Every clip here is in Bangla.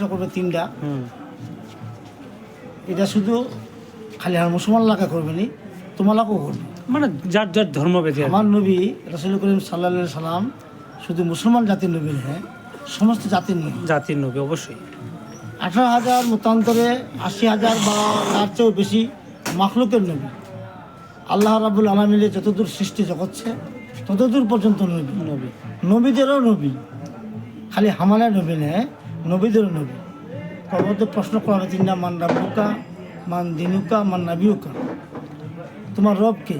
প্রশ্ন করবে তিনটা। এটা শুধু খালি আর মুসলমান লাখা করবে নি তোমালাকেও করবে। মানে যার যার আর কি। আমার নবী রসুল করিম সাল্লা সাল্লাম শুধু মুসলমান জাতির নবী নয় সমস্ত জাতির নবী। জাতির নবী অবশ্যই। আঠারো হাজার মতান্তরে আশি হাজার বা তার চেয়েও বেশি মাখলুকের নবী। আল্লাহ রাবুল আলমিলে যতদূর সৃষ্টি জগৎছে ততদূর পর্যন্ত নবী। নবী। নবীদেরও নবী। খালি হামানের নবী নেয় নবীদেরও নবী। পরবর্তী প্রশ্ন করা হবে তিনটা মান রাবুকা মান দিনুকা মান নাবিউকা। তোমার রব কে?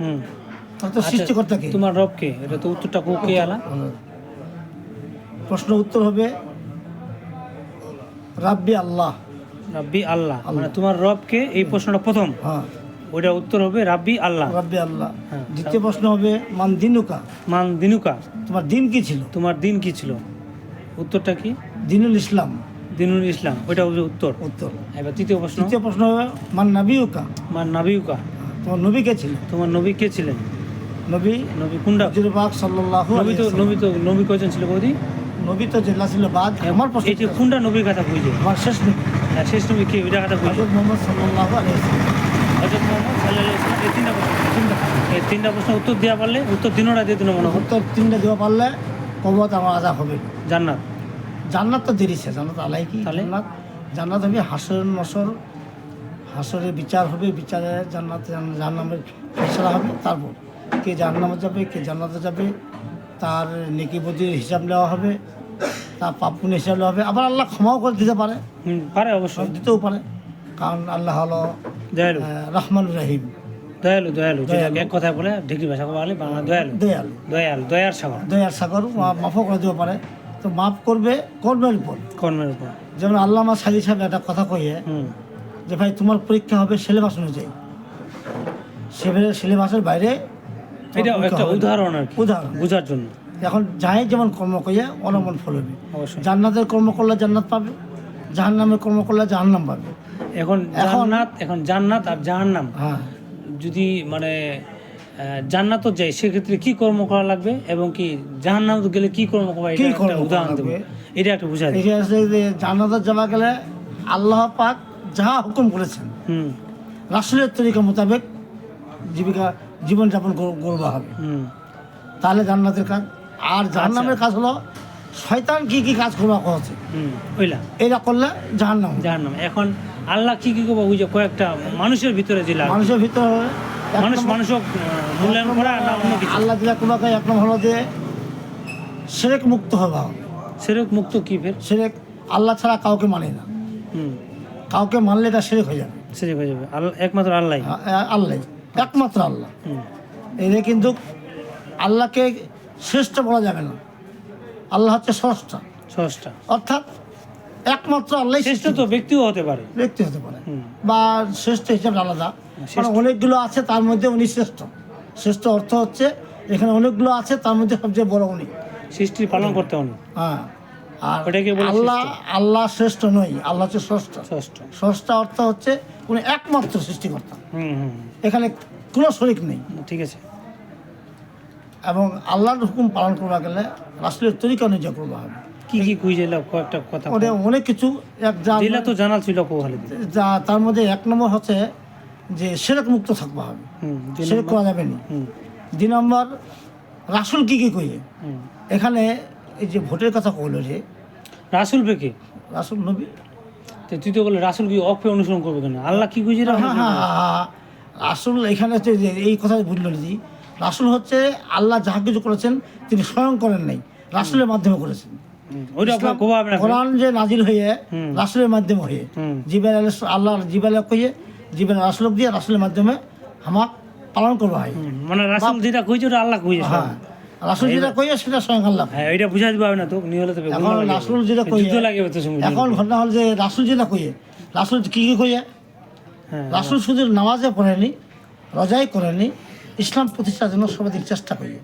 হুম। তার তো সৃষ্টিকর্তা কে? তোমার রব কে? এটা তো উত্তরটা কো আলা? প্রশ্ন উত্তর হবে রাব্বি আল্লাহ। রাব্বি আল্লাহ। মানে তোমার রব কে? এই প্রশ্নটা প্রথম। হ্যাঁ। ওইটা উত্তর হবে রাব্বি আল্লাহ। রাব্বি আল্লাহ। হ্যাঁ। দ্বিতীয় প্রশ্ন হবে মান দিনুকা? মান দিনুকা। তোমার দিন কি ছিল? তোমার দিন কি ছিল? উত্তরটা কি? দিনুল ইসলাম। দিনুল ইসলাম ওইটা হবে উত্তর। উত্তর। এবার তৃতীয় প্রশ্ন? তৃতীয় প্রশ্ন মান নাবিউকা? মান নাবিউকা। তোমার নবী কে ছিল তোমার নবী কে ছিলেন? নবী? নবী কুন্ডা হজুর পাক সাল্লাল্লাহু নবী তো নবী তো নবী কয়জন ছিল বৌদি? নবী তো জেলা ছিল বাদ। আমার প্রশ্ন এই যে কুন্ডা নবীর কথা বুঝে আমার শেষ নবী। হ্যাঁ শেষ নবী কে? ওইটা কথা বুঝে হজরত মোহাম্মদ সাল্লাল্লাহু আলাইহি ওয়াসাল্লাম। মোহাম্মদ সাল্লাল্লাহু আলাইহি ওয়াসাল্লাম এই তিনটা প্রশ্ন এই তিনটা প্রশ্ন উত্তর দেওয়া পারলে উত্তর দিনটা দিয়ে দিল মনে হয়। উত্তর তিনটা দেওয়া পারলে কবত আমার আজা হবে। জান্নাত। জান্নাত তো দেরিছে জান্নাত আলাই কি? জান্নাত জান্নাত হবে হাসর নসর হাসরে বিচার হবে বিচারে জান্নাত জাহান্নামের ফেসলা হবে তারপর কে জাহান্নামে যাবে কে জান্নাতে যাবে তার নেকি বদির হিসাব নেওয়া হবে তার পাপ পুণ্যের হিসাব নেওয়া হবে আবার আল্লাহ ক্ষমাও করে দিতে পারে। পারে অবশ্যই। দিতেও পারে কারণ আল্লাহ হলো দয়ালু। রহমান রাহিম। দয়ালু দয়ালু। এক কথায় বলে ঢেকি ভাষা বলে বাংলা দয়ালু। দয়াল। দয়াল দয়ার সাগর। দয়ার সাগর মা- মাফও করে দিতে পারে। তো মাফ করবে কর্মের উপর কর্মের উপর যেমন আল্লামা সাদি সাহেব একটা কথা কইয়ে যে ভাই তোমার পরীক্ষা হবে সিলেবাস অনুযায়ী। সিলেবাসের বাইরে এটা একটা উদাহরণ আর উদাহরণ। বোঝার জন্য। এখন যাই যেমন কর্ম করিয়া অনমন ফলবে অবশ্যই। জান্নাতের কর্ম করলে জান্নাত পাবে জাহান্নামের কর্ম করলে জাহান্নাম পাবে। এখন এখন- জান্নাত এখন জান্নাত আর জাহান্নাম। হ্যাঁ। যদি মানে আহ, জান্নাতও যায় সেক্ষেত্রে কি কর্ম করা লাগবে এবং কি জাহান্নাম গেলে কি কর্ম করা এটা একটা উদাহরণ দেবো। এটা একটা বুঝাই দিই। এটা আছে যে জান্নাতে যাওয়া গেলে আল্লাহ পাক যাহা হুকুম করেছেন হুম। রাসুলের তরিকা মোতাবেক জীবিকা জীবনযাপন কর- করবা হবে। হুম। তাহলে জান্নাতের কাজ আর জাহান্নামের আচ্ছা। কাজ হলো শয়তান কি কি কাজ করবা হুম ওইলা এটা করলে জাহান্নাম জাহান্নাম। এখন আল্লাহ কি কি করব? ওই যে কয়েকটা মানুষের ভিতরে যে মানুষের ভিতরে মানুষ আহ, মূল্যায়ন করা না অন্য কিছু? আল্লাহ দিলা তোমাকে এক নম্বর হলো যে সেরেক মুক্ত হবা সেরক মুক্ত কি ফের? সেরেক আল্লাহ ছাড়া কাউকে মানে না। হুম। কাউকে মানলে এটা সেরেক হয়ে যাবে। সেরক হয়ে যাবে। একমাত্র আল্লাহ। আল্লাহ। একমাত্র আল্লাহ। এদের কিন্তু আল্লাহকে শ্রেষ্ঠ বলা যাবে না। আল্লাহ হচ্ছে স্রষ্টা। সহজটা অর্থাৎ একমাত্র আল্লাহ শ্রেষ্ঠ তো ব্যক্তিও হতে পারে। ব্যক্তি হতে পারে। বা শ্রেষ্ঠ হিসাবে আলাদা। মানে অনেকগুলো আছে তার মধ্যে উনি শ্রেষ্ঠ। শ্রেষ্ঠ অর্থ হচ্ছে এখানে অনেকগুলো আছে তার মধ্যে সবচেয়ে বড় উনি। সৃষ্টি পালন করতে হবে হ্যাঁ আর ওটাকে আল্লাহ আল্লাহ শ্রেষ্ঠ নয় আল্লাহ হচ্ছে স্রষ্টা ষষ্ঠ। স্রষ্টা অর্থ হচ্ছে উনি একমাত্র সৃষ্টিকর্তা। এখানে কোনো শরিক নেই। ঠিক আছে। এবং আল্লাহর হুকুম পালন করা গেলে রাসুলের তরিকা অনুযায়ী করবা হবে। কি কি কুইজেলা কয়েকটা কথা অনেক কিছু এক যা তো জানাল ছিল যা তার মধ্যে এক নম্বর হচ্ছে যে সেরেক মুক্ত থাকবা হবে সেরেক করা যাবে না। দুই নম্বর রাসুল কি কি হুম। এখানে এই যে ভোটের কথা কইল যে রাসুল পেকে রাসুল নবী। তো তুই তো বলে রাসুল কি অপে অনুসরণ করবে কেন? আল্লাহ কি কইছে হ্যাঁ হ্যাঁ হ্যাঁ। রাসুল এখানে হচ্ছে যে এই কথা বুঝল জি রাসুল হচ্ছে আল্লাহ যাহা কিছু করেছেন তিনি স্বয়ং করেন নাই। রাসুলের মাধ্যমে করেছেন। কোরআন যে নাজিল হয়ে রাসুলের মাধ্যমে হয়ে জিবেল আল্লাহ জিবেল কইয়ে জিবেল রাসুলক দিয়ে রাসুলের মাধ্যমে আমার পালন করবা হয়। মানে রাসুল যেটা কইছে ওটা আল্লাহ কইছে হ্যাঁ। রাসুল যেটা কইয়ে সেটা স্বয়ং আল্লাহ। হ্যাঁ এটা বুঝাই দিবা হবে না তো নিয়ে তো এখন। রাসুল যেটা যুদ্ধ লাগে তো এখন ঘটনা হল যে রাসুল যেটা কইয়ে রাসুল কি কি কইয়ে হ্যাঁ রাসুল শুধু নামাজে পড়েনি রোজাই করেনি ইসলাম প্রতিষ্ঠার জন্য সর্বাধিক চেষ্টা করি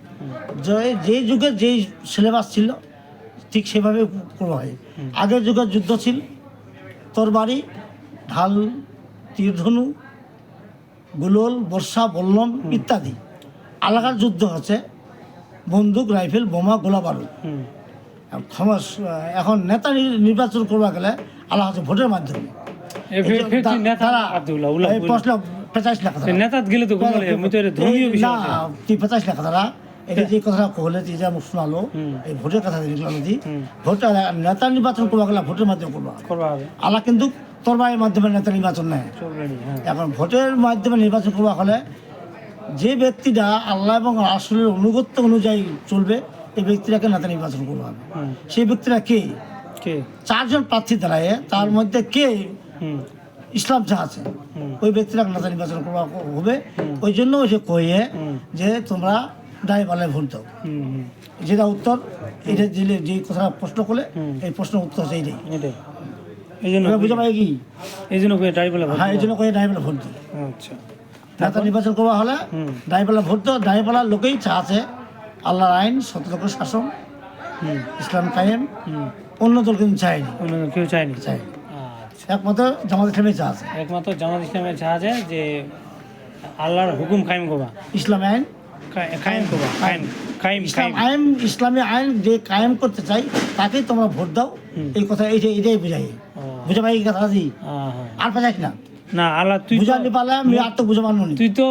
যে যেই যুগে যেই সিলেবাস ছিল ঠিক সেভাবে করা হয়। আগের যুগে যুদ্ধ ছিল তরবারি ঢাল তীরধনু গুলোল বর্ষা বল্লম ইত্যাদি। আলাকার যুদ্ধ হচ্ছে বন্দুক রাইফেল বোমা গোলা বারুদ। এখন নেতা নির্বাচন করবা গেলে আল্লাহ হচ্ছে ভোটের মাধ্যমে। লাখ এই এটা যে কথাটা কহলে যে শোনালো ভোটের কথা দেখলাম দি ভোট নেতা নির্বাচন করবা গেলে ভোটের মাধ্যমে করবা। করবা হবে। আল্লাহ কিন্তু তরবারের মাধ্যমে নেতা নির্বাচন নেয়। এখন ভোটের মাধ্যমে নির্বাচন করবা হলে যে ব্যক্তিটা আল্লাহ এবং আসলের অনুগত্য অনুযায়ী চলবে এই ব্যক্তিটাকে নেতা নির্বাচন করবা হবে সেই ব্যক্তিরা কে? চারজন প্রার্থী দাঁড়ায় তার মধ্যে কে? ইসলাম যা আছে। ওই ব্যক্তিরা নেতা নির্বাচন করবা হবে। ওই জন্য যে কয়ে যে তোমরা ডাইবালে ভোট দাও। যেটা উত্তর এটা দিলে যে কথা প্রশ্ন করলে এই প্রশ্নের উত্তর হচ্ছে এইটাই এটাই। এই জন্য বুঝে পাই কি? এই জন্য করে দাঁড়িয়ে বলে হ্যাঁ এই জন্য কয়ে ডাইবালে ভোট দিই। আচ্ছা। নেতা নির্বাচন করবা হলে। ডাইবালা ভোট দাও ডাইবালার লোকেই চা আছে। আল্লাহর আইন সতর্ক শাসন ইসলাম কায়েম। অন্য দল কিন্তু চায়নি। অন্য কেউ চায়নি? চাই আচ্ছা। একমাত্র জামাত ইসলামে চা আছে। একমাত্র জামাত ইসলামের জাহাজে যে আল্লাহর হুকুম কায়েম করবা। ইসলাম আইন। কায়েম করবা কায়েম কায়েম ইসলাম আইন ইসলামী আইন যে কায়েম করতে চাই তাকেই তোমরা ভোট দাও। এই কথা এইটাই এটাই বুঝাই। বুঝে কথা হ্যাঁ, হ্যাঁ। আর পেঁচাইস না? না আল্লাহ তুই তো বুঝাতে পারলে আমি আর তো বুঝে মানবো নি। তুই তো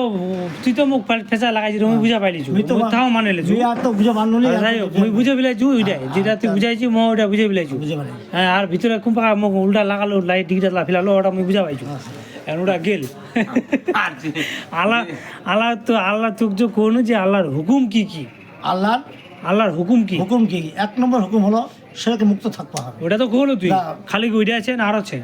তুই তো মুখ ফেসা লাগাইছি আমি বুঝা পাইলিছু। আমি তো মুই তাও মানে লেছু। আমি আর তো বুঝে মানবো নি যাই হোক মুই বুঝে বিলাইছু ওইটাই। যেটা তুই বুঝাইছি বুঝে হ্যাঁ আর ভিতরে কুম্পা উল্টা লাগালো লাইট ডিগটা লাফিলালো ওটা মুই বুঝা পাইছু। এখন ওটা গেল। আল্লাহ আল্লাহ তো আল্লাহ তোক যে কোন যে আল্লাহর হুকুম কি কি? আল্লাহর? আল্লাহর হুকুম কি? হুকুম কি? এক নম্বর হুকুম হলো সেটাকে মুক্ত থাকতে হবে। ওটা তো গোল তুই। না। খালি ওইটা আছে না আর আছে?